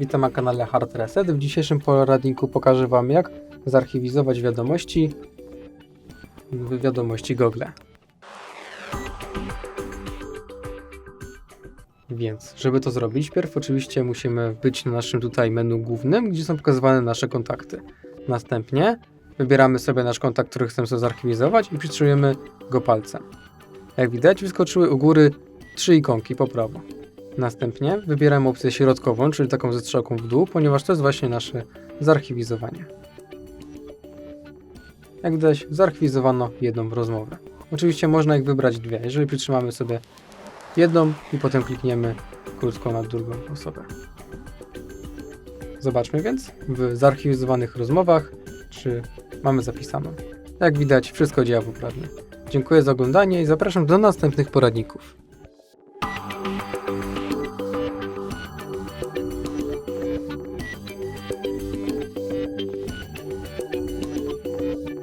Witam na kanale Hard Reset. W dzisiejszym poradniku pokażę Wam jak zarchiwizować wiadomości w wiadomości Google. Więc, żeby to zrobić, pierw oczywiście musimy być na naszym tutaj menu głównym, gdzie są pokazywane nasze kontakty. Następnie wybieramy sobie nasz kontakt, który chcemy sobie zarchiwizować i przytrzymujemy go palcem. Jak widać, wyskoczyły u góry trzy ikonki po prawo. Następnie wybieramy opcję środkową, czyli taką ze strzałką w dół, ponieważ to jest właśnie nasze zarchiwizowanie. Jak widać, zarchiwizowano jedną rozmowę. Oczywiście można ich wybrać dwie, jeżeli przytrzymamy sobie jedną i potem klikniemy krótko na drugą osobę. Zobaczmy więc w zarchiwizowanych rozmowach, czy mamy zapisaną. Jak widać, wszystko działa poprawnie. Dziękuję za oglądanie i zapraszam do następnych poradników.